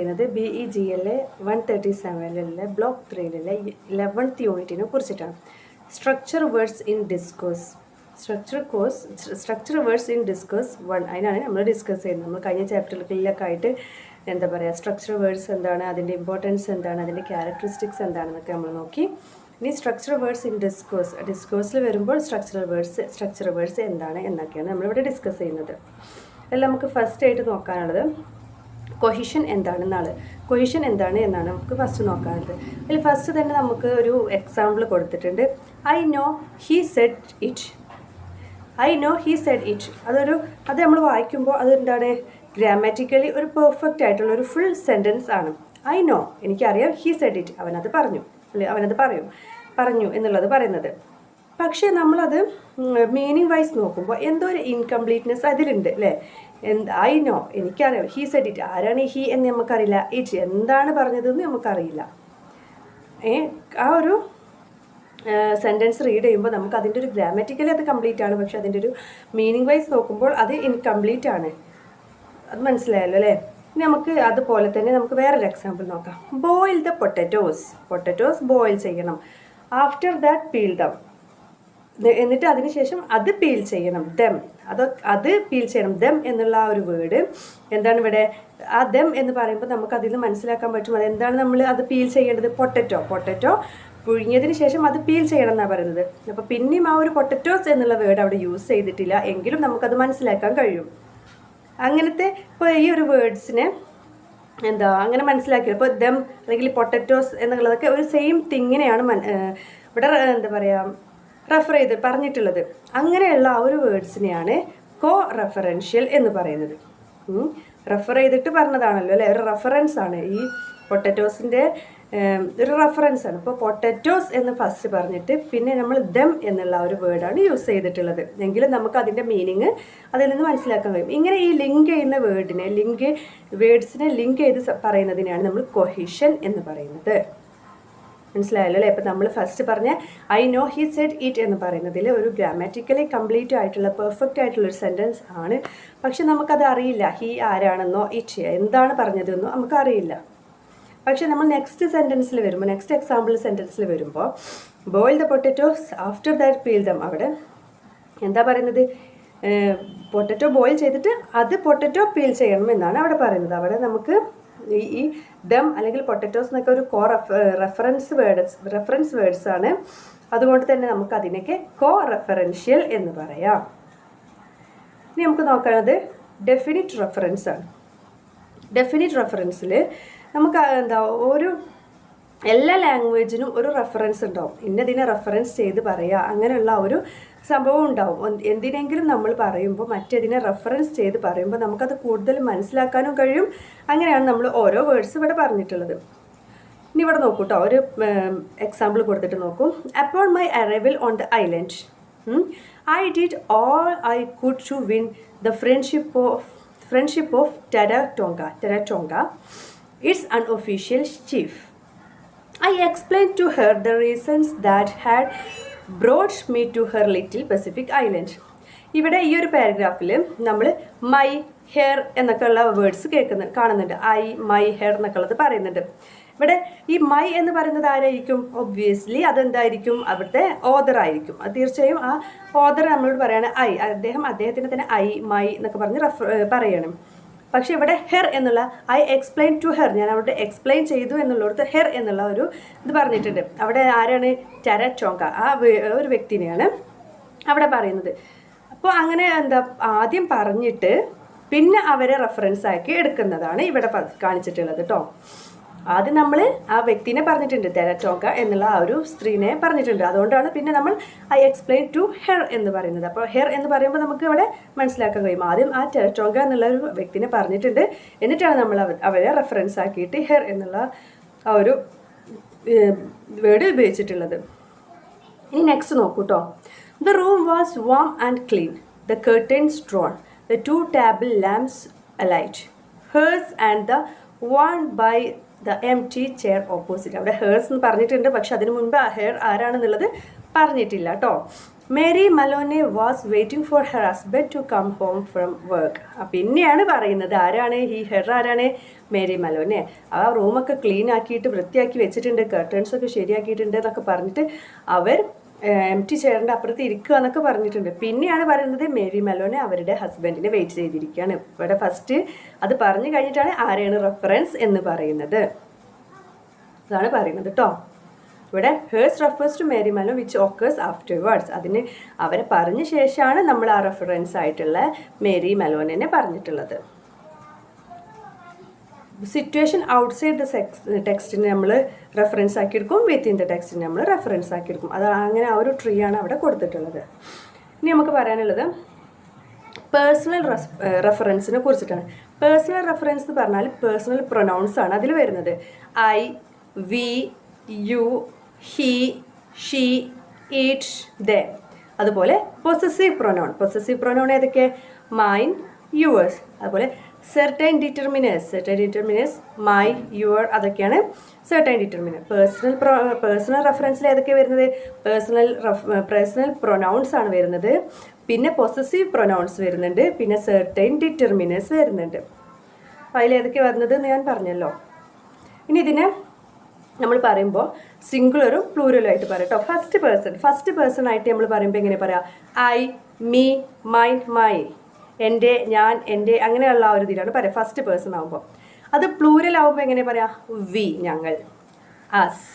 ചെയ്യുന്നത് B E G L A one thirty സെവനിലെ block ത്രീയിലെ eleventh യൂണിറ്റിനെ കുറിച്ചിട്ടാണ്. Structure words in discourse structure course structure words in discourse one അതിനാണ് നമ്മൾ discuss ചെയ്യുന്നത്. നമ്മൾ കഴിഞ്ഞ ചാപ്റ്ററുകളിലൊക്കെ ആയിട്ട് എന്താ പറയുക സ്ട്രക്ചർ വേർഡ്സ് എന്താണ് അതിന്റെ ഇമ്പോർട്ടൻസ് എന്താണ് അതിന്റെ ക്യാരക്ടറിസ്റ്റിക്സ് എന്താണെന്നൊക്കെ നമ്മൾ നോക്കി. ഇനി സ്ട്രക്ചർ വേർഡ്സ് ഇൻ ഡിസ്കോസ് ഡിസ്കോസിൽ വരുമ്പോൾ സ്ട്രക്ചറൽ വേർഡ്സ് സ്ട്രക്ചർ വേർഡ്സ് എന്താണ് എന്നൊക്കെയാണ് നമ്മളിവിടെ ഡിസ്കസ് ചെയ്യുന്നത്. അതിൽ നമുക്ക് ഫസ്റ്റ് ആയിട്ട് നോക്കാനുള്ളത് കൊഹിഷൻ എന്താണെന്നാണ്? കൊഹിഷൻ എന്താണ് എന്നാണ് നമുക്ക് ഫസ്റ്റ് നോക്കാറുള്ളത് അതിൽ ഫസ്റ്റ് തന്നെ നമുക്ക് ഒരു എക്സാമ്പിൾ കൊടുത്തിട്ടുണ്ട്. I know he said it I know he said it അതൊരു അത് നമ്മൾ വായിക്കുമ്പോൾ അതെന്താണ്? ഗ്രാമാറ്റിക്കലി ഒരു പെർഫെക്റ്റ് ആയിട്ടുള്ള ഒരു ഫുൾ സെന്റൻസ് ആണ്. ഐ നോ എനിക്കറിയാം ഹി സെഡ് ഇറ്റ് അവനത് പറഞ്ഞു. അല്ലെ അവനത് പറയും. പറഞ്ഞു എന്നുള്ളത് പറയുന്നത്. പക്ഷേ നമ്മളത് മീനിങ് വൈസ് നോക്കുമ്പോൾ എന്തോ ഒരു ഇൻകംപ്ലീറ്റ്നെസ് അതിലുണ്ട് അല്ലേ? എന്ത് ഐ നോ എനിക്കറിയാം. ഹീ സെഡ് ഇറ്റ് ആരാണ് ഹീ എന്ന് നമുക്കറിയില്ല. ഇറ്റ് എന്താണ് പറഞ്ഞതെന്ന് നമുക്കറിയില്ല. ഏ ആ ഒരു സെന്റൻസ് റീഡ് ചെയ്യുമ്പോൾ നമുക്ക് അതിന്റെ ഒരു ഗ്രാമറ്റിക്കലി അത് കംപ്ലീറ്റ് ആണ്. പക്ഷെ അതിന്റെ ഒരു മീനിങ് വൈസ് നോക്കുമ്പോൾ അത് ഇൻകംപ്ലീറ്റ് ആണ്. അത് മനസ്സിലായല്ലോ അല്ലേ? ഇനി നമുക്ക് അതുപോലെ തന്നെ നമുക്ക് വേറൊരു എക്സാമ്പിൾ നോക്കാം. Boil the potatoes potatoes boil ചെയ്യണം. ആഫ്റ്റർ ദാറ്റ് പീൽ ദം എന്നിട്ട് അതിനുശേഷം അത് പീൽ ചെയ്യണം ദം. അത് അത് പീൽ ചെയ്യണം. ദം എന്നുള്ള ആ ഒരു വേർഡ് എന്താണ് ഇവിടെ? ആ ദം എന്ന് പറയുമ്പോൾ നമുക്ക് അതിൽ നിന്ന് മനസ്സിലാക്കാൻ പറ്റും അതെന്താണ് നമ്മൾ അത് പീൽ ചെയ്യേണ്ടത്? പൊട്ടറ്റോ. പൊട്ടറ്റോ പുഴുങ്ങിയതിന് ശേഷം അത് പീൽ ചെയ്യണം എന്നാണ് പറയുന്നത്. അപ്പോൾ പിന്നെയും ആ ഒരു പൊട്ടറ്റോസ് എന്നുള്ള വേർഡ് അവിടെ യൂസ് ചെയ്തിട്ടില്ല. എങ്കിലും നമുക്കത് മനസ്സിലാക്കാൻ കഴിയും. അങ്ങനത്തെ ഇപ്പോൾ ഈ ഒരു വേർഡ്സിനെ എന്താ അങ്ങനെ മനസ്സിലാക്കിയത്. ഇപ്പോൾ ദം അല്ലെങ്കിൽ പൊട്ടറ്റോസ് എന്നുള്ളതൊക്കെ ഒരു സെയിം തിങ്ങിനെയാണ് ഇവിടെ എന്താ പറയുക റെഫർ ചെയ്ത് പറഞ്ഞിട്ടുള്ളത്. അങ്ങനെയുള്ള ആ ഒരു വേർഡ്സിനെയാണ് കോ റെഫറൻഷ്യൽ എന്ന് പറയുന്നത്. റെഫർ ചെയ്തിട്ട് പറഞ്ഞതാണല്ലോ അല്ലേ? ഒരു റെഫറൻസ് ആണ്. ഈ പൊട്ടറ്റോസിന്റെ ഒരു റെഫറൻസ് ആണ്. ഇപ്പോൾ പൊട്ടറ്റോസ് എന്ന് ഫസ്റ്റ് പറഞ്ഞിട്ട് പിന്നെ നമ്മൾ ദം എന്നുള്ള ഒരു വേർഡാണ് യൂസ് ചെയ്തിട്ടുള്ളത്. എങ്കിലും നമുക്ക് അതിന്റെ മീനിങ് അതിൽ നിന്ന് മനസ്സിലാക്കാൻ കഴിയും. ഇങ്ങനെ ഈ ലിങ്ക് ചെയ്യുന്ന വേർഡിനെ ലിങ്ക് വേർഡ്സിനെ ലിങ്ക് ചെയ്ത് പറയുന്നതിനെയാണ് നമ്മൾ കൊഹിഷൻ എന്ന് പറയുന്നത്. മനസ്സിലായല്ലോ അല്ലേ? ഇപ്പം നമ്മൾ ഫസ്റ്റ് പറഞ്ഞ I know he said it എന്ന് പറയുന്നതിൽ ഒരു ഗ്രാമാറ്റിക്കലി കംപ്ലീറ്റ് ആയിട്ടുള്ള പെർഫെക്റ്റ് ആയിട്ടുള്ള ഒരു സെന്റൻസ് ആണ്. പക്ഷെ നമുക്കത് അറിയില്ല. ഹി ആരാണെന്നോ ഇറ്റ് എന്താണ് പറഞ്ഞതെന്നോ നമുക്കറിയില്ല. പക്ഷെ നമ്മൾ നെക്സ്റ്റ് സെന്റൻസിൽ വരുമ്പോൾ നെക്സ്റ്റ് എക്സാമ്പിൾ സെന്റൻസിൽ വരുമ്പോൾ boil the potatoes after that peel them അവിടെ എന്താ പറയുന്നത്? പൊട്ടറ്റോ ബോയിൽ ചെയ്തിട്ട് അത് പൊട്ടറ്റോ പീൽ ചെയ്യണം എന്നാണ് അവിടെ പറയുന്നത്. അവിടെ നമുക്ക് ഈ ദം അല്ലെങ്കിൽ പൊട്ടറ്റോസ് എന്നൊക്കെ ഒരു co reference words reference words ആണ്. അതുകൊണ്ട് തന്നെ നമുക്ക് അതിനൊക്കെ കോ റെഫറൻഷ്യൽ എന്ന് പറയാം. ഇനി നമുക്ക് നോക്കുന്നത് ഡെഫിനിറ്റ് റെഫറൻസ് ആണ്. ഡെഫിനിറ്റ് റെഫറൻസിൽ നമുക്ക് എന്താ ഒരു എല്ലാ ലാംഗ്വേജിനും ഒരു റെഫറൻസ് ഉണ്ടാവും. ഇന്നതിനെ റെഫറൻസ് ചെയ്ത് പറയുക അങ്ങനെയുള്ള ഒരു സംഭവം ഉണ്ടാവും. എന്തിനെങ്കിലും നമ്മൾ പറയുമ്പോൾ മറ്റേതിനെ റെഫറൻസ് ചെയ്ത് പറയുമ്പോൾ നമുക്കത് കൂടുതൽ മനസ്സിലാക്കാനും കഴിയും. അങ്ങനെയാണ് നമ്മൾ ഓരോ വേർഡ്സ് ഇവിടെ പറഞ്ഞിട്ടുള്ളത്. ഇനി ഇവിടെ നോക്കൂ കേട്ടോ ഒരു എക്സാമ്പിൾ കൊടുത്തിട്ട് നോക്കൂ. അപ്പോൾ my arrival on the island I did all I could to win the friendship of friendship of Tera Tonga Tera Tonga its unofficial chief I explain to her the reasons that had brought me to her little Pacific island ഇവിടെ ഈ ഒരു പാരഗ്രാഫിൽ നമ്മൾ my hair എന്നൊക്കെ ഉള്ള words കേൾക്കുന്ന കാണുന്നുണ്ട്. I my hair എന്നൊക്കെ ഉള്ളത് പറയുന്നുണ്ട്. ഇവിടെ ഈ മൈ എന്ന് പറയുന്നത് ആരായിരിക്കും? ഒബ്വിയസ്ലി അതെന്തായിരിക്കും? അവിടുത്തെ ഓദർ ആയിരിക്കും. അത് തീർച്ചയായും ആ ഓദർ നമ്മളോട് പറയാണ് ഐ അദ്ദേഹം അദ്ദേഹത്തിന് തന്നെ ഐ മൈ എന്നൊക്കെ പറഞ്ഞ് റെഫർ പറയണം. പക്ഷേ ഇവിടെ ഹെർ എന്നുള്ള ഐ എക്സ്പ്ലെയിൻ ടു ഹെർ ഞാൻ അവിടെ എക്സ്പ്ലെയിൻ ചെയ്തു എന്നുള്ളിടത്ത് ഹെർ എന്നുള്ള ഒരു ഇത് പറഞ്ഞിട്ടുണ്ട്. അവിടെ ആരാണ്? ടര ചോങ്ക ആ ഒരു വ്യക്തിനെയാണ് അവിടെ പറയുന്നത്. അപ്പോൾ അങ്ങനെ എന്താ ആദ്യം പറഞ്ഞിട്ട് പിന്നെ അവരെ റെഫറൻസ് ആക്കി എടുക്കുന്നതാണ് ഇവിടെ കാണിച്ചിട്ടുള്ളത് കേട്ടോ ആദ്യം നമ്മൾ ആ വ്യക്തിനെ പറഞ്ഞിട്ടുണ്ട് തെരറ്റോക്ക എന്നുള്ള ആ ഒരു സ്ത്രീനെ പറഞ്ഞിട്ടുണ്ട്. അതുകൊണ്ടാണ് പിന്നെ നമ്മൾ ഐ എക്സ്പ്ലെയിൻ ടു ഹെർ എന്ന് പറയുന്നത്. അപ്പോൾ ഹെർ എന്ന് പറയുമ്പോൾ നമുക്ക് ഇവിടെ മനസ്സിലാക്കാൻ കഴിയും. ആദ്യം ആ തെരറ്റോങ്ക എന്നുള്ള ഒരു വ്യക്തിനെ പറഞ്ഞിട്ടുണ്ട്. എന്നിട്ടാണ് നമ്മൾ അവരെ റെഫറൻസ് ആക്കിയിട്ട് ഹെർ എന്നുള്ള ആ ഒരു വേർഡ് ഉപയോഗിച്ചിട്ടുള്ളത്. ഇനി നെക്സ്റ്റ് നോക്കൂ കേട്ടോ the room was warm and clean the curtains drawn the two table lamps alight hers and the one by the empty chair opposite. അവിടെ ഹേഴ്സ് എന്ന് പറഞ്ഞിട്ടുണ്ട് പക്ഷെ അതിന് മുൻപ് ആ ഹെയർ ആരാണെന്നുള്ളത് പറഞ്ഞിട്ടില്ല കേട്ടോ. Mary Malone was waiting for her husband to come home from work. പിന്നെയാണ് പറയുന്നത് ആരാണ് ഈ ഹെർ ആരാണ്? Mary Malone. ആ റൂമൊക്കെ ക്ലീൻ ആക്കിയിട്ട് വൃത്തിയാക്കി വെച്ചിട്ടുണ്ട് കർട്ടൻസ് ഒക്കെ ശരിയാക്കിയിട്ടുണ്ട് എന്നൊക്കെ പറഞ്ഞിട്ട് അവർ എം ടി ചെയറിന്റെ അപ്പുറത്ത് ഇരിക്കുക എന്നൊക്കെ പറഞ്ഞിട്ടുണ്ട്. പിന്നെയാണ് പറയുന്നത് മേരി മെലോനെ അവരുടെ ഹസ്ബൻഡിനെ വെയിറ്റ് ചെയ്തിരിക്കുകയാണ്. ഇവിടെ ഫസ്റ്റ് അത് പറഞ്ഞു കഴിഞ്ഞിട്ടാണ് ആരെയാണ് റെഫറൻസ് എന്ന് പറയുന്നത്. അതാണ് പറയുന്നത് കേട്ടോ ഇവിടെ hers refers to Mary Malone which occurs afterwards അതിന് അവരെ പറഞ്ഞ ശേഷമാണ് നമ്മൾ ആ റെഫറൻസ് ആയിട്ടുള്ള മേരി മെലോനെ പറഞ്ഞിട്ടുള്ളത്. സിറ്റുവേഷൻ ഔട്ട്സൈഡ് ദ സെക്സ് ടെക്സ്റ്റിന് നമ്മൾ റെഫറൻസ് ആക്കി എടുക്കും വിത്ത് ഇൻ ദ ടെക്സ്റ്റിന് നമ്മൾ റെഫറൻസ് ആക്കി എടുക്കും അത് അങ്ങനെ ആ ഒരു ട്രീ ആണ് അവിടെ കൊടുത്തിട്ടുള്ളത്. ഇനി നമുക്ക് പറയാനുള്ളത് പേഴ്സണൽ റെഫറൻസിനെ കുറിച്ചിട്ടാണ്. പേഴ്സണൽ റെഫറൻസ് എന്ന് പറഞ്ഞാൽ പേഴ്സണൽ പ്രൊനൗൺസ് ആണ് അതിൽ വരുന്നത്. I we you he she it the അതുപോലെ പൊസസീവ് പ്രൊനൗൺ പൊസസീവ് പ്രൊനൗൺ ഏതൊക്കെ? മൈൻ യുവേഴ്സ് അതുപോലെ certain determiners certain determiners my your അതൊക്കെയാണ് സെർട്ടൈൻ ഡിറ്റർമിനർ പേഴ്സണൽ പേഴ്സണൽ റെഫറൻസിൽ ഏതൊക്കെ വരുന്നത്? പേഴ്സണൽ പേഴ്സണൽ പ്രൊനൗൺസ് ആണ് വരുന്നത്. പിന്നെ പൊസസീവ് പ്രൊനൗൺസ് വരുന്നുണ്ട്. പിന്നെ സെർട്ടൈൻ ഡിറ്റർമിനേഴ്സ് വരുന്നുണ്ട്. അതിൽ ഏതൊക്കെ വരുന്നത് എന്ന് ഞാൻ പറഞ്ഞല്ലോ. ഇനി ഇതിനെ നമ്മൾ പറയുമ്പോൾ സിംഗുലറും പ്ലൂരലും ആയിട്ട് പറയാം കേട്ടോ. ഫസ്റ്റ് പേഴ്സൺ ഫസ്റ്റ് പേഴ്സൺ ആയിട്ട് നമ്മൾ പറയുമ്പോൾ എങ്ങനെ പറയാം? ഐ മീ മൈൻഡ് മൈ എന്റെ ഞാൻ എന്റെ അങ്ങനെയുള്ള ആ ഒരു ഇതിലാണ്. പറയാം ഫസ്റ്റ് പേഴ്സൺ ആകുമ്പോൾ അത് പ്ലൂരൽ ആകുമ്പോൾ എങ്ങനെ പറയാം? വി ഞങ്ങൾ. അസ്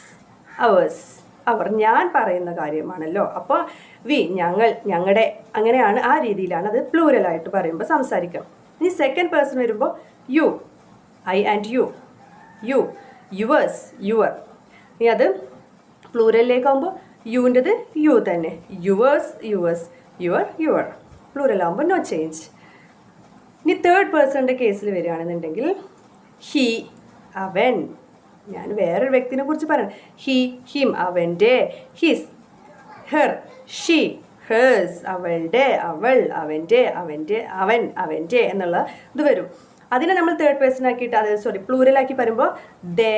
അവേഴ്സ് അവർ ഞാൻ പറയുന്ന കാര്യമാണല്ലോ. അപ്പോൾ വി ഞങ്ങൾ ഞങ്ങളുടെ അങ്ങനെയാണ് ആ രീതിയിലാണ് അത് പ്ലൂരലായിട്ട് പറയുമ്പോൾ സംസാരിക്കാം. ഇനി സെക്കൻഡ് പേഴ്സൺ വരുമ്പോൾ you I and you you yours your ഇനി അത് പ്ലൂരലിലേക്കാകുമ്പോൾ യുവിന്റെത് യു തന്നെ. യുവേഴ്സ് യുവേഴ്സ് യുവർ യുവർ പ്ലൂരലാകുമ്പോൾ നോ ചേഞ്ച് ഇനി തേർഡ് പേഴ്സണിന്റെ കേസിൽ വരികയാണെന്നുണ്ടെങ്കിൽ ഹി അവൻ. ഞാൻ വേറൊരു വ്യക്തിനെ കുറിച്ച് പറയാം ഹി ഹിം അവന്റെ ഹിസ് ഹർ ഷീ ഹേഴ്സ് അവളുടെ അവൾ അവന്റെ അവന്റെ അവൻ അവന്റെ എന്നുള്ള ഇത് വരും. അതിനെ നമ്മൾ തേർഡ് പേഴ്സൺ ആക്കിയിട്ട് അതായത് സോറി പ്ലൂരലാക്കി പറയുമ്പോൾ ദേ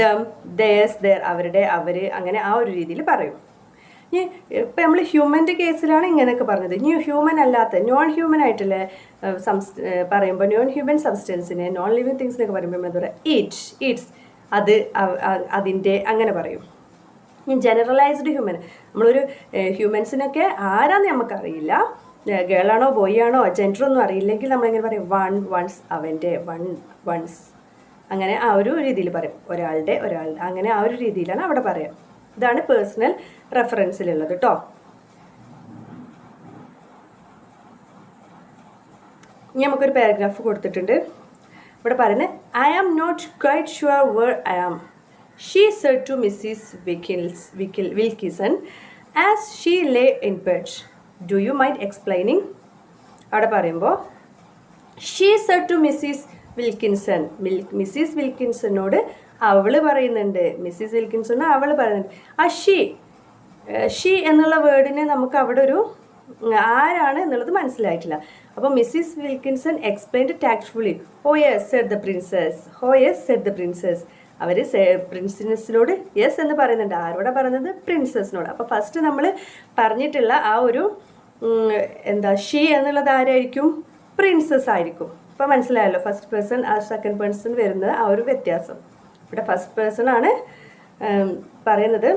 ദം ദേസ് ദർ അവരുടെ അവർ അങ്ങനെ ആ ഒരു രീതിയിൽ പറയും. ഇനി ഇപ്പം നമ്മൾ ഹ്യൂമന്റെ കേസിലാണ് ഇങ്ങനെയൊക്കെ പറഞ്ഞത്. ഇനി ഹ്യൂമൻ അല്ലാത്ത നോൺ ഹ്യൂമൻ ആയിട്ടുള്ള സംസ് പറയുമ്പോൾ നോൺ ഹ്യൂമൻ സബ്സ്റ്റൻസിനെ നോൺ ലിവിങ് തിങ്സിനൊക്കെ പറയുമ്പോൾ നമ്മൾ എന്താ പറയുക ഈറ്റ് ഈറ്റ്സ് അത് അതിന്റെ അങ്ങനെ പറയും. ജനറലൈസ്ഡ് ഹ്യൂമൻ നമ്മളൊരു ഹ്യൂമൻസിനൊക്കെ ആരാന്ന് നമുക്കറിയില്ല ഗേളാണോ ബോയ് ആണോ ജെൻഡർ ഒന്നും അറിയില്ലെങ്കിൽ നമ്മളിങ്ങനെ പറയും വൺ വൺസ് അവന്റെ വൺ വൺസ് അങ്ങനെ ആ ഒരു രീതിയിൽ പറയും. ഒരാളുടെ ഒരാളുടെ അങ്ങനെ ആ ഒരു രീതിയിലാണ് അവിടെ പറയാം. ഇതാണ് പേഴ്സണൽ റെഫറൻസിലുള്ളത് കേട്ടോ ഇനി നമുക്കൊരു പാരഗ്രാഫ് കൊടുത്തിട്ടുണ്ട്. ഇവിടെ പറയുന്നത് I am not quite sure where I am she said to Mrs Wickles Wickle Wilkinson as she lay in bed do you mind explaining അവിടെ പറയുമ്പോൾ she said to Mrs Wilkinson mill Mrs വിൽക്കിൻസണോട് അവൾ പറയുന്നുണ്ട് Mrs Wilkinson അവൾ പറയുന്നുണ്ട്. ആ she she എന്നുള്ള വേർഡിനെ നമുക്ക് അവിടെ ഒരു ആരാണ് എന്നുള്ളത് മനസ്സിലായിട്ടില്ല. അപ്പോൾ Mrs Wilkinson explained tactfully oh yes said the princess oh yes said the princess അവർ പ്രിൻസിനസിനോട് യെസ് എന്ന് പറയുന്നുണ്ട്. ആരോടാ പറയുന്നത്? പ്രിൻസസിനോട് അപ്പോൾ ഫസ്റ്റ് നമ്മൾ പറഞ്ഞിട്ടുള്ള ആ ഒരു എന്താ ഷീ എന്നുള്ളത് ആരായിരിക്കും? പ്രിൻസസ് ആയിരിക്കും. അപ്പോൾ മനസ്സിലായല്ലോ ഫസ്റ്റ് പേഴ്സൺ ആ സെക്കൻഡ് പേഴ്സൺ വരുന്നത് ആ ഒരു വ്യത്യാസം. ഇവിടെ ഫസ്റ്റ് പേഴ്സൺ ആണ് പറയുന്നത്.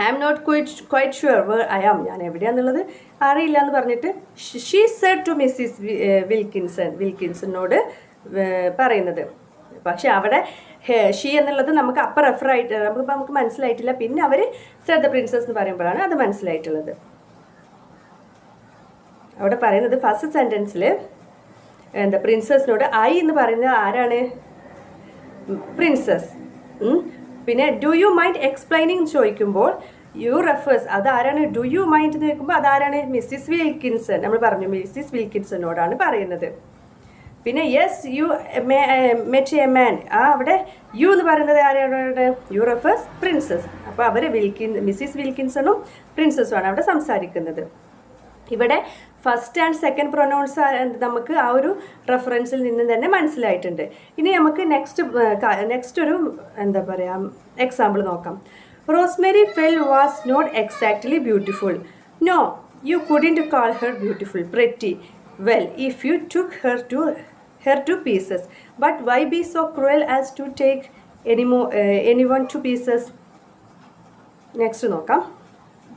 I am not quite quite sure where I am ഞാൻ എവിടെയാണെന്നുള്ളത് അറിയില്ല എന്ന് പറഞ്ഞിട്ട് she said to Mrs Wilkinson വിൽക്കിൻസണിനോട് പറയുന്നത്. പക്ഷെ അവിടെ ഷീ എന്നുള്ളത് നമുക്ക് അപ്പം റെഫർ ആയിട്ട് നമുക്ക് നമുക്ക് മനസ്സിലായിട്ടില്ല. പിന്നെ അവർ ദ പ്രിൻസസ് എന്ന് പറയുമ്പോഴാണ് അത് മനസ്സിലായിട്ടുള്ളത്. അവിടെ പറയുന്നത് ഫസ്റ്റ് സെന്റൻസിൽ എന്താ പ്രിൻസസിനോട് ഐ എന്ന് പറയുന്നത് ആരാണ്? പ്രിൻസസ് പിന്നെ ഡു യു മൈൻഡ് എക്സ്പ്ലൈനിങ് ചോദിക്കുമ്പോൾ യു റെഫേഴ്സ് അതാരാണ് ഡു യു മൈൻഡ് എന്ന് ചോദിക്കുമ്പോൾ അതാരാണ്? മിസ്സിസ് വിൽക്കിൻസൺ നമ്മൾ പറഞ്ഞു മിസ്സിസ് വിൽക്കിൻസണോടാണ് പറയുന്നത്. പിന്നെ yes you met a man ആ അവിടെ യു എന്ന് പറയുന്നത് ആരാണ്? യു റെഫേഴ്സ് പ്രിൻസസ് അപ്പോൾ അവർ വിൽക്കിൻ മിസ്സിസ് വിൽക്കിൻസണും പ്രിൻസസും ആണ് അവിടെ സംസാരിക്കുന്നത്. ഇവിടെ ഫസ്റ്റ് ആൻഡ് സെക്കൻഡ് പ്രൊനൗൺസ് നമുക്ക് ആ ഒരു റെഫറൻസിൽ നിന്ന് തന്നെ മനസ്സിലായിട്ടുണ്ട്. ഇനി നമുക്ക് നെക്സ്റ്റ് നെക്സ്റ്റ് ഒരു എന്താ പറയുക എക്സാമ്പിൾ നോക്കാം. Rosemary Fell was not exactly beautiful no you couldn't call her beautiful pretty well if you took her to her to pieces but why be so cruel as to take anymore anyone to pieces next നോക്കാം.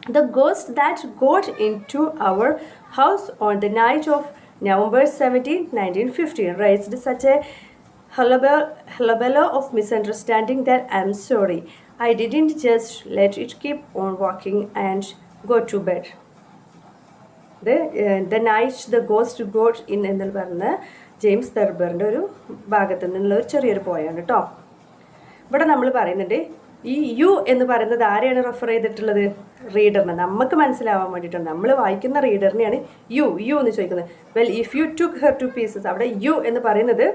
The ghost that got into our house on the night of November 17, 1915, raised such a hullabaloo hullabaloo of misunderstanding that I'm sorry. I didn't just let it keep on walking and go to bed. The, the night the ghost got in എന്ന് പറഞ്ഞ James തെർബറിന്റെ ഒരു ഭാഗത്തു നിന്നുള്ള ഒരു ചെറിയൊരു പോയാണ് കേട്ടോ ഇവിടെ നമ്മൾ പറയുന്നുണ്ട് ഈ യു എന്ന് പറയുന്നത് ആരെയാണ് റെഫർ ചെയ്തിട്ടുള്ളത്? റീഡറിനെ നമുക്ക് മനസ്സിലാവാൻ വേണ്ടിയിട്ടാണ്. നമ്മൾ വായിക്കുന്ന റീഡറിനെയാണ് യു. യു എന്ന് ചോദിക്കുന്നത്. Well if you took her to pieces അവിടെ യു എന്ന് പറയുന്നത്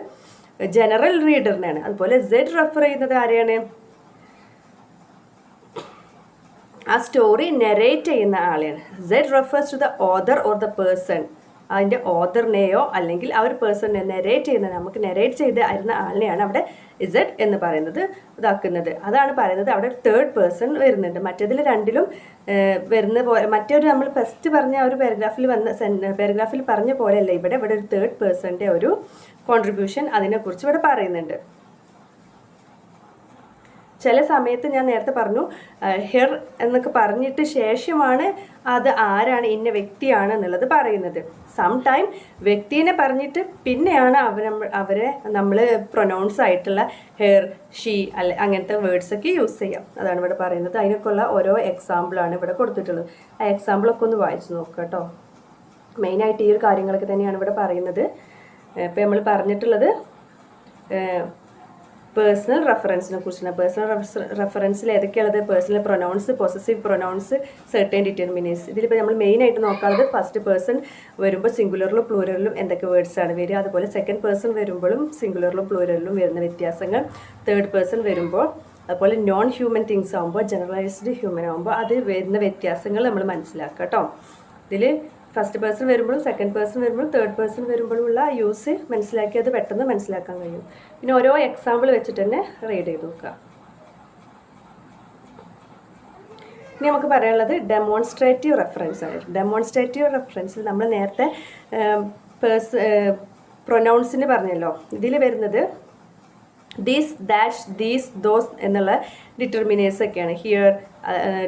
ജനറൽ റീഡറിനെയാണ് അതുപോലെ സെഡ് റെഫർ ചെയ്യുന്നത് ആരെയാണ്? ആ സ്റ്റോറി നെറേറ്റ് ചെയ്യുന്ന ആളെയാണ്. Said refers to the author or the person അതിന്റെ ഓദറിനെയോ അല്ലെങ്കിൽ ആ ഒരു പേഴ്സണിനെ നെറേറ്റ് ചെയ്യുന്ന നമുക്ക് നെറേറ്റ് ചെയ്ത് ആയിരുന്ന ആളിനെയാണ് അവിടെ ഇസഡ് എന്ന് പറയുന്നത് ഇതാക്കുന്നത്. അതാണ് പറയുന്നത് അവിടെ തേർഡ് പേഴ്സൺ വരുന്നുണ്ട്. മറ്റേതിൽ രണ്ടിലും വരുന്ന പോലെ മറ്റൊരു നമ്മൾ ഫസ്റ്റ് പറഞ്ഞ ഒരു പാരഗ്രാഫിൽ വന്ന പാരഗ്രാഫിൽ പറഞ്ഞ പോലെയല്ല. ഇവിടെ ഇവിടെ ഒരു തേർഡ് പേഴ്സണിന്റെ ഒരു കോൺട്രിബ്യൂഷൻ അതിനെക്കുറിച്ച് ഇവിടെ പറയുന്നുണ്ട്. ചില സമയത്ത് ഞാൻ നേരത്തെ പറഞ്ഞു ഹെർ എന്നൊക്കെ പറഞ്ഞിട്ട് ശേഷമാണ് അത് ആരാണ് ഇന്ന വ്യക്തിയാണ് എന്നുള്ളത് പറയുന്നത്. സം ടൈം വ്യക്തിനെ പറഞ്ഞിട്ട് പിന്നെയാണ് അവർ അവരെ നമ്മൾ പ്രൊനൗൺസ് ആയിട്ടുള്ള ഹെയർ ഷീ അല്ലെ അങ്ങനത്തെ വേർഡ്സൊക്കെ യൂസ് ചെയ്യാം. അതാണ് ഇവിടെ പറയുന്നത്. അതിനൊക്കെയുള്ള ഓരോ എക്സാമ്പിളാണ് ഇവിടെ കൊടുത്തിട്ടുള്ളത്. ആ എക്സാമ്പിളൊക്കെ ഒന്ന് വായിച്ചു നോക്കുക കേട്ടോ. മെയിനായിട്ട് ഈ ഒരു കാര്യങ്ങളൊക്കെ തന്നെയാണ് ഇവിടെ പറയുന്നത്. ഇപ്പം നമ്മൾ പറഞ്ഞിട്ടുള്ളത് പേഴ്സണൽ റെഫറൻസിനെ കുറിച്ചാണ് പേഴ്സണൽ റെഫറൻസിൽ ഏതൊക്കെയുള്ളത് personal pronouns possessive pronouns certain determiners ഇതിലിപ്പോൾ നമ്മൾ മെയിൻ ആയിട്ട് നോക്കാനുള്ളത് ഫസ്റ്റ് പേഴ്സൺ വരുമ്പോൾ സിംഗുലറിലും പ്ലൂരലിലും എന്തൊക്കെ വേർഡ്സ് ആണ് വരിക? അതുപോലെ സെക്കൻഡ് പേഴ്സൺ വരുമ്പോഴും സിംഗുലറിലും പ്ലൂരലിലും വരുന്ന വ്യത്യാസങ്ങൾ. തേർഡ് പേഴ്സൺ വരുമ്പോൾ അതുപോലെ നോൺ ഹ്യൂമൻ തിങ്സ് ആകുമ്പോൾ ജനറലൈസ്ഡ് ഹ്യൂമൻ ആകുമ്പോൾ അത് വരുന്ന വ്യത്യാസങ്ങൾ നമ്മൾ മനസ്സിലാക്കുക കേട്ടോ ഇതിൽ ഫസ്റ്റ് പേഴ്സൺ വരുമ്പോഴും സെക്കൻഡ് പേഴ്സൺ വരുമ്പോഴും തേർഡ് പേഴ്സൺ വരുമ്പോഴുമുള്ള യൂസ് മനസ്സിലാക്കി അത് പെട്ടെന്ന് മനസ്സിലാക്കാൻ കഴിയും. പിന്നെ ഓരോ എക്സാമ്പിൾ വെച്ചിട്ട് തന്നെ റീഡ് ചെയ്ത് നോക്കുക. ഇനി നമുക്ക് പറയാനുള്ളത് ഡെമോൺസ്ട്രേറ്റീവ് റെഫറൻസ് ആണ്. ഡെമോൺസ്ട്രേറ്റീവ് റെഫറൻസിൽ നമ്മൾ നേരത്തെ പേഴ്സ് പ്രൊനൗൺസിന് പറഞ്ഞല്ലോ. ഇതിൽ വരുന്നത് ദീസ് ദാഷ് ദീസ് ദോസ് എന്നുള്ള ഡിറ്റർമിനേഴ്സ് ഒക്കെയാണ്. ഹിയർ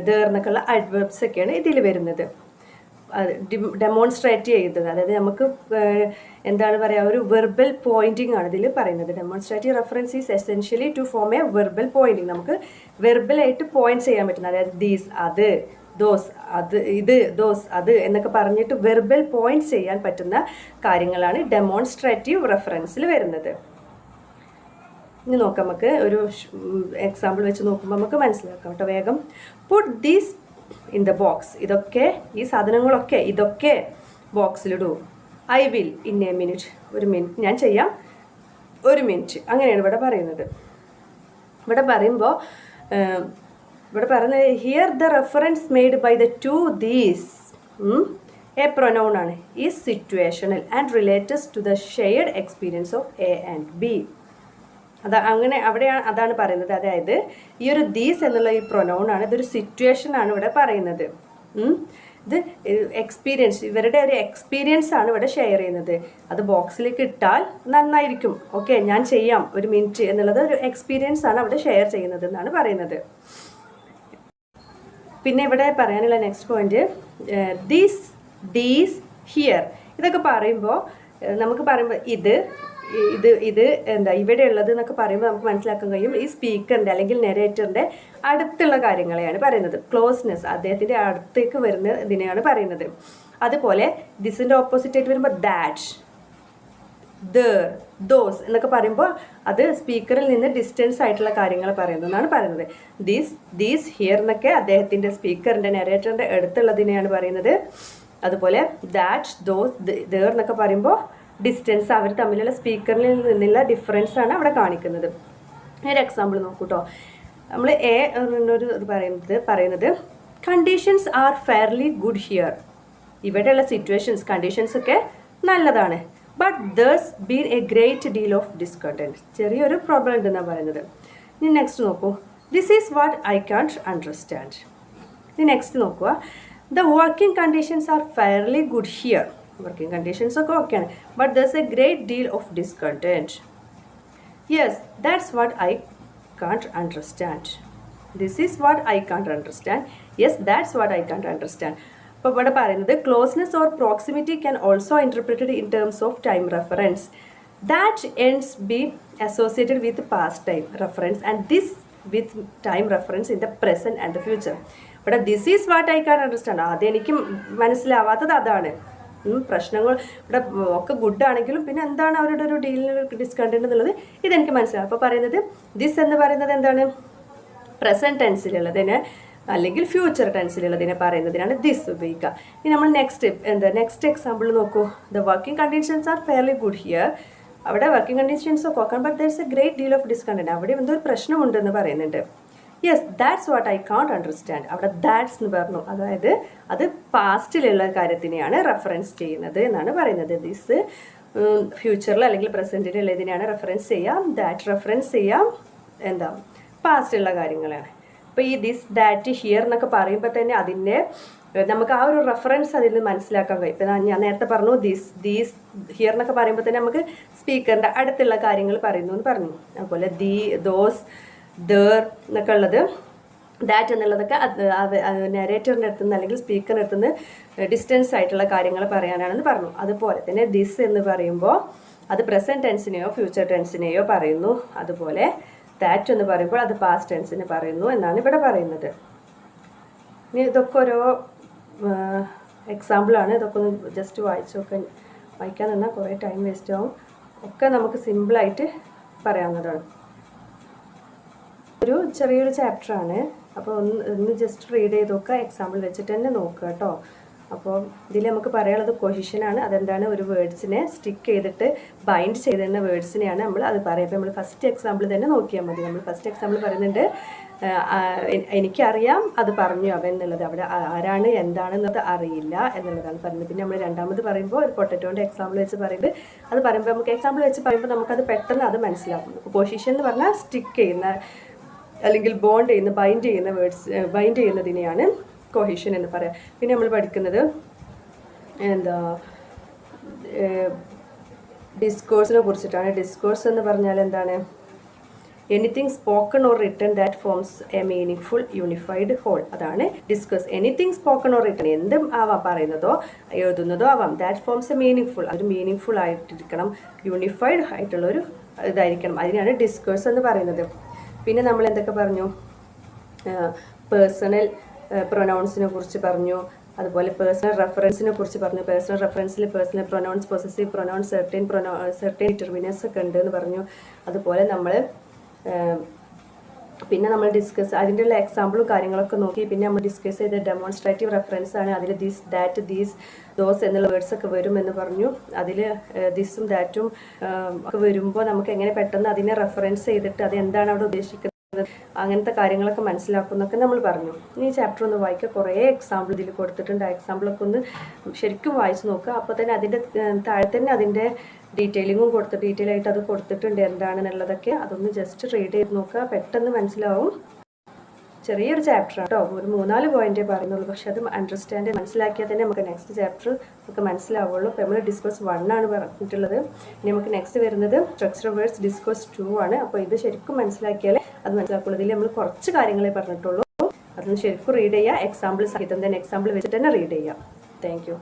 ഡേർ എന്നൊക്കെയുള്ള അഡ്വേർബ്സ് ഒക്കെയാണ് ഇതിൽ വരുന്നത്. ഡെമോൺസ്ട്രേറ്റ് ചെയ്തത്. അതായത് നമുക്ക് എന്താണ് പറയുക ഒരു വെർബൽ പോയിന്റിംഗ് ആണ് ഇതിൽ പറയുന്നത്. Demonstrative reference is essentially to form a verbal pointing നമുക്ക് വെർബലായിട്ട് പോയിന്റ് ചെയ്യാൻ പറ്റുന്നത് അതായത് ദീസ് അത് ദോസ് അത് ഇത് ദോസ് അത് എന്നൊക്കെ പറഞ്ഞിട്ട് വെർബൽ പോയിന്റ് ചെയ്യാൻ പറ്റുന്ന കാര്യങ്ങളാണ് ഡെമോൺസ്ട്രേറ്റീവ് റെഫറൻസിൽ വരുന്നത്. ഇനി നോക്കാം നമുക്ക്. ഒരു എക്സാമ്പിൾ വെച്ച് നോക്കുമ്പോൾ നമുക്ക് മനസ്സിലാക്കാം കേട്ടോ വേഗം. Put these in the box ഇതൊക്കെ ഈ സാധനങ്ങളൊക്കെ ഇതൊക്കെ ബോക്സിലിടൂ I will in a minute ഒരു മിനിറ്റ് ഞാൻ ചെയ്യാം. ഒരു മിനിറ്റ് അങ്ങനെയാണ് ഇവിടെ പറയുന്നത്. ഇവിടെ പറയുമ്പോൾ ഇവിടെ പറയുന്നത് here the reference made by the to these a pronoun ആണ്. ഈ situational and related to the shared experience of A and B അത് അങ്ങനെ അവിടെയാണ് അതാണ് പറയുന്നത്. അതായത് ഈ ഒരു ദീസ് എന്നുള്ള ഈ പ്രൊനൗൺ ആണ് ഇതൊരു സിറ്റുവേഷൻ ആണ് ഇവിടെ പറയുന്നത്. ഇത് എക്സ്പീരിയൻസ് ഇവരുടെ ഒരു എക്സ്പീരിയൻസ് ആണ് ഇവിടെ ഷെയർ ചെയ്യുന്നത്. അത് ബോക്സിലേക്ക് ഇട്ടാൽ നന്നായിരിക്കും. ഓക്കെ ഞാൻ ചെയ്യാം ഒരു മിനിറ്റ് എന്നുള്ളത് ഒരു എക്സ്പീരിയൻസ് ആണ് അവിടെ ഷെയർ ചെയ്യുന്നത് എന്നാണ് പറയുന്നത്. പിന്നെ ഇവിടെ പറയാനുള്ള next point these these here ഇതൊക്കെ പറയുമ്പോൾ നമുക്ക് പറയുമ്പോൾ ഇത് ഇത് ഇത് എന്താ ഇവിടെ ഉള്ളത് എന്നൊക്കെ പറയുമ്പോൾ നമുക്ക് മനസ്സിലാക്കാൻ കഴിയും ഈ സ്പീക്കറിന്റെ അല്ലെങ്കിൽ നെറേറ്ററിന്റെ അടുത്തുള്ള കാര്യങ്ങളെയാണ് പറയുന്നത്. ക്ലോസ്നെസ് അദ്ദേഹത്തിന്റെ അടുത്തേക്ക് വരുന്ന ഇതിനെയാണ് പറയുന്നത്. അതുപോലെ ദിസിന്റെ ഓപ്പോസിറ്റ് ആയിട്ട് വരുമ്പോൾ ദാറ്റ് ദർ ദോസ് എന്നൊക്കെ പറയുമ്പോൾ അത് സ്പീക്കറിൽ നിന്ന് ഡിസ്റ്റൻസ് ആയിട്ടുള്ള കാര്യങ്ങൾ പറയുന്നതെന്നാണ് പറയുന്നത്. ദീസ് ദീസ് ഹിയർ എന്നൊക്കെ അദ്ദേഹത്തിന്റെ സ്പീക്കറിന്റെ നെറേറ്ററിന്റെ അടുത്തുള്ളതിനെയാണ് പറയുന്നത്. അതുപോലെ ദാറ്റ് ദോസ് ദർ എന്നൊക്കെ പറയുമ്പോൾ ഡിസ്റ്റൻസ് അവർ തമ്മിലുള്ള സ്പീക്കറിൽ നിന്നുള്ള ഡിഫറൻസ് ആണ് അവിടെ കാണിക്കുന്നത്. ഒരു എക്സാമ്പിൾ നോക്കൂട്ടോ. നമ്മൾ എ എന്നൊരു ഇത് പറയുന്നത് പറയുന്നത് conditions are fairly good here ഇവിടെയുള്ള സിറ്റുവേഷൻസ് കണ്ടീഷൻസ് ഒക്കെ നല്ലതാണ്. But there's been a great deal of discontent ചെറിയൊരു പ്രോബ്ലം ഉണ്ടെന്നാണ് പറയുന്നത്. ഇനി നെക്സ്റ്റ് നോക്കൂ. This is what I can't understand ഇനി നെക്സ്റ്റ് നോക്കുക. The working conditions are fairly good here working conditions ഒക്കെ ഓക്കെയാണ് but thus a great deal of discontent yes that's what I can't understand this is what I can't understand yes that's what I can't understand അപ്പോൾ ഇവിടെ പറയുന്നത് closeness or proximity can also interpreted in terms of time reference that ends be associated with past time reference and this with time reference in the present and the future ഇവിടെ this is what I can understand അതെനിക്ക് മനസ്സിലാവാത്തത് അതാണ്. പ്രശ്നങ്ങൾ ഇവിടെ ഒക്കെ good ആണെങ്കിലും പിന്നെ എന്താണ് അവരുടെ ഒരു ഡീലിന് ഡിസ്കണ്ടന്റ് എന്നുള്ളത് ഇതെനിക്ക് മനസ്സിലാവും അപ്പോൾ പറയുന്നത് ദിസ് എന്ന് പറയുന്നത് എന്താണ്? പ്രസന്റ് ടെൻസിലുള്ളതിന് അല്ലെങ്കിൽ ഫ്യൂച്ചർ ടെൻസിലുള്ളതിനെ പറയുന്നതിനാണ് ദിസ് ഉപയോഗിക്കുക. ഇനി നമ്മൾ നെക്സ്റ്റ് എന്താ നെക്സ്റ്റ് എക്സാമ്പിൾ നോക്കൂ. The working conditions are fairly good here അവിടെ വർക്കിംഗ് കണ്ടീഷൻസ് ഒക്കെ but there is a great deal of discontent അവിടെ എന്തോ ഒരു പ്രശ്നമുണ്ടെന്ന് പറയുന്നുണ്ട്. Yes that's what I can't understand അവിടെ ദാറ്റ്സ് എന്ന് പറഞ്ഞു. അതായത് അത് പാസ്റ്റിലുള്ള കാര്യത്തിനെയാണ് റെഫറൻസ് ചെയ്യുന്നത് എന്നാണ് പറയുന്നത്. ദിസ് ഫ്യൂച്ചറിൽ അല്ലെങ്കിൽ പ്രസന്റിലുള്ള ഇതിനെയാണ് റെഫറൻസ് ചെയ്യാം. ദാറ്റ് റെഫറൻസ് ചെയ്യാം. എന്താ? പാസ്റ്റിലുള്ള കാര്യങ്ങളാണ്. അപ്പോൾ ഈ ദിസ് ദാറ്റ് ഹിയർ എന്നൊക്കെ പറയുമ്പോൾ തന്നെ അതിന്റെ നമുക്ക് ആ ഒരു റെഫറൻസ് അതിൽ നിന്ന് മനസ്സിലാക്കാൻ കഴിയും. ഇപ്പം ഞാൻ നേരത്തെ പറഞ്ഞു ദിസ് ദീസ് ഹിയർ എന്നൊക്കെ പറയുമ്പോൾ തന്നെ നമുക്ക് സ്പീക്കറിന്റെ അടുത്തുള്ള കാര്യങ്ങൾ പറയുന്നു എന്ന് പറഞ്ഞു. അതുപോലെ ദീ ദോസ് ദർ എന്നൊക്കെ ഉള്ളത്. ദാറ്റ് എന്നുള്ളതൊക്കെ നെറേറ്ററിന്റെ അടുത്ത് നിന്ന് അല്ലെങ്കിൽ സ്പീക്കറിന്റെ അടുത്ത് നിന്ന് ഡിസ്റ്റൻസ് ആയിട്ടുള്ള കാര്യങ്ങൾ പറയാനാണെന്ന് പറഞ്ഞു. അതുപോലെ തന്നെ ദിസ് എന്ന് പറയുമ്പോൾ അത് പ്രസന്റ് ടെൻസിനെയോ ഫ്യൂച്ചർ ടെൻസിനെയോ പറയുന്നു. അതുപോലെ ദാറ്റ് എന്ന് പറയുമ്പോൾ അത് പാസ്റ്റ് ടെൻസിനെ പറയുന്നു എന്നാണ് ഇവിടെ പറയുന്നത്. ഇനി ഇതൊക്കെ ഓരോ എക്സാമ്പിളാണ് ഇതൊക്കെ ഒന്ന് ജസ്റ്റ് വായിച്ചൊക്കെ വായിക്കാൻ നിന്നാൽ കുറേ ടൈം വേസ്റ്റ് ആവും. ഒക്കെ നമുക്ക് സിമ്പിളായിട്ട് പറയാവുന്നതാണ്. ഒരു ചെറിയൊരു ചാപ്റ്ററാണ് അപ്പോൾ ഒന്ന് ഒന്ന് ജസ്റ്റ് റീഡ് ചെയ്ത് നോക്കുക എക്സാമ്പിൾ വെച്ചിട്ട് തന്നെ നോക്കുക കേട്ടോ. അപ്പോൾ ഇതിൽ നമുക്ക് പറയാനുള്ളത് കൊഹിഷനാണ് അതെന്താണ്? ഒരു വേർഡ്സിനെ സ്റ്റിക്ക് ചെയ്തിട്ട് ബൈൻഡ് ചെയ്തിരുന്ന വേർഡ്സിനെയാണ് നമ്മൾ അത് പറയുക. നമ്മൾ ഫസ്റ്റ് എക്സാമ്പിൾ തന്നെ നോക്കിയാൽ മതി. നമ്മൾ ഫസ്റ്റ് എക്സാമ്പിൾ പറയുന്നുണ്ട് എനിക്കറിയാം അത് പറഞ്ഞു അവൻ എന്നുള്ളത്. അവിടെ ആരാണ് എന്താണെന്നത് അറിയില്ല എന്നുള്ളതാണ് പറയുന്നത് പിന്നെ നമ്മൾ രണ്ടാമത് പറയുമ്പോൾ ഒരു പൊട്ടറ്റോന്റെ എക്സാമ്പിൾ വെച്ച് പറയുന്നത്. അത് പറയുമ്പോൾ നമുക്ക് എക്സാമ്പിൾ വെച്ച് പറയുമ്പോൾ നമുക്കത് പെട്ടെന്ന് അത് മനസ്സിലാക്കും പൊസിഷൻ എന്ന് പറഞ്ഞാൽ സ്റ്റിക്ക് ചെയ്യുന്ന അല്ലെങ്കിൽ ബോണ്ട് ചെയ്യുന്ന ബൈൻഡ് ചെയ്യുന്ന വേർഡ്സ് ബൈൻഡ് ചെയ്യുന്നതിനെയാണ് കൊഹീഷൻ എന്ന് പറയാം. പിന്നെ നമ്മൾ പഠിക്കുന്നത് എന്താ ഡിസ്കോഴ്സിനെ കുറിച്ചിട്ടാണ്. ഡിസ്കോഴ്സ് എന്ന് പറഞ്ഞാൽ എന്താണ്? Anything spoken or written that forms a meaningful unified whole അതാണ് discourse anything spoken or written എന്തും ആവാം പറയുന്നതോ എഴുതുന്നതോ ആവാം. That forms a meaningful അതൊരു മീനിങ് ഫുൾ ആയിട്ടിരിക്കണം. യൂണിഫൈഡ് ആയിട്ടുള്ളൊരു ഇതായിരിക്കണം. അതിനാണ് ഡിസ്കേഴ്സ് എന്ന് പറയുന്നത്. പിന്നെ നമ്മൾ എന്തൊക്കെ പറഞ്ഞു പേഴ്സണൽ പ്രൊനൗൺസിനെ കുറിച്ച് പറഞ്ഞു. അതുപോലെ പേഴ്സണൽ റെഫറൻസിനെ കുറിച്ച് പറഞ്ഞു. Personal റെഫറൻസിൽ personal pronouns possessive pronouns certain pronoun certain determiners ഒക്കെ ഉണ്ട് എന്ന് പറഞ്ഞു. അതുപോലെ നമ്മൾ പിന്നെ നമ്മൾ ഡിസ്കസ് അതിന്റെ ഉള്ള എക്സാമ്പിളും കാര്യങ്ങളൊക്കെ നോക്കി. പിന്നെ നമ്മൾ ഡിസ്കസ് ചെയ്ത ഡെമോൺസ്ട്രേറ്റീവ് റെഫറൻസ് ആണ്. അതിൽ ദിസ് ദാറ്റ് ദീസ് ദോസ് എന്നുള്ള വേർഡ്സ് ഒക്കെ വരും എന്ന് പറഞ്ഞു. അതിൽ ദിസും ദാറ്റും ഒക്കെ വരുമ്പോൾ നമുക്ക് എങ്ങനെ പെട്ടെന്ന് അതിനെ റെഫറൻസ് ചെയ്തിട്ട് അത് എന്താണ് അവിടെ ഉദ്ദേശിക്കുന്നത് അങ്ങനത്തെ കാര്യങ്ങളൊക്കെ മനസ്സിലാക്കുന്നൊക്കെ നമ്മൾ പറഞ്ഞു. ഇനി ചാപ്റ്റർ ഒന്ന് വായിക്കുക. കുറേ എക്സാമ്പിൾ ഇതിൽ കൊടുത്തിട്ടുണ്ട്. എക്സാമ്പിളൊക്കെ ഒന്ന് ശരിക്കും വായിച്ചു നോക്കുക. അപ്പോൾ തന്നെ അതിന്റെ താഴെ തന്നെ അതിന്റെ ഡീറ്റെയിലിങ്ങും കൊടുത്ത് ഡീറ്റെയിൽ ആയിട്ട് അത് കൊടുത്തിട്ടുണ്ട്. എന്താണെന്നുള്ളതൊക്കെ അതൊന്ന് ജസ്റ്റ് റീഡ് ചെയ്ത് നോക്കുക. പെട്ടെന്ന് മനസ്സിലാവും. ചെറിയൊരു ചാപ്റ്റർ കേട്ടോ. ഒരു മൂന്നാൽ പോയിന്റേ പറയുന്നുള്ളൂ. പക്ഷെ അത് അണ്ടർസ്റ്റാൻഡ് മനസ്സിലാക്കിയാൽ തന്നെ നമുക്ക് നെക്സ്റ്റ് ചാപ്റ്റർ നമുക്ക് മനസ്സിലാവുള്ളൂ. അപ്പോൾ നമ്മൾ ഡിസ്കോസ് വൺ ആണ് പറഞ്ഞിട്ടുള്ളത്. ഇനി നമുക്ക് നെക്സ്റ്റ് വരുന്നത് സ്ട്രക്ചർ വേർഡ്സ് ഡിസ്കോസ് ടു ആണ്. അപ്പോൾ ഇത് ശരിക്കും മനസ്സിലാക്കിയാലേ അത് മനസ്സിലാക്കുള്ളൂ. ഇതിൽ നമ്മൾ കുറച്ച് കാര്യങ്ങളെ പറഞ്ഞിട്ടുള്ളൂ. അതൊന്ന് ശരിക്കും റീഡ് ചെയ്യുക എക്സാമ്പിൾ സഹിതം തന്നെ എക്സാമ്പിൾ വെച്ചിട്ട് തന്നെ റീഡ് ചെയ്യുക താങ്ക്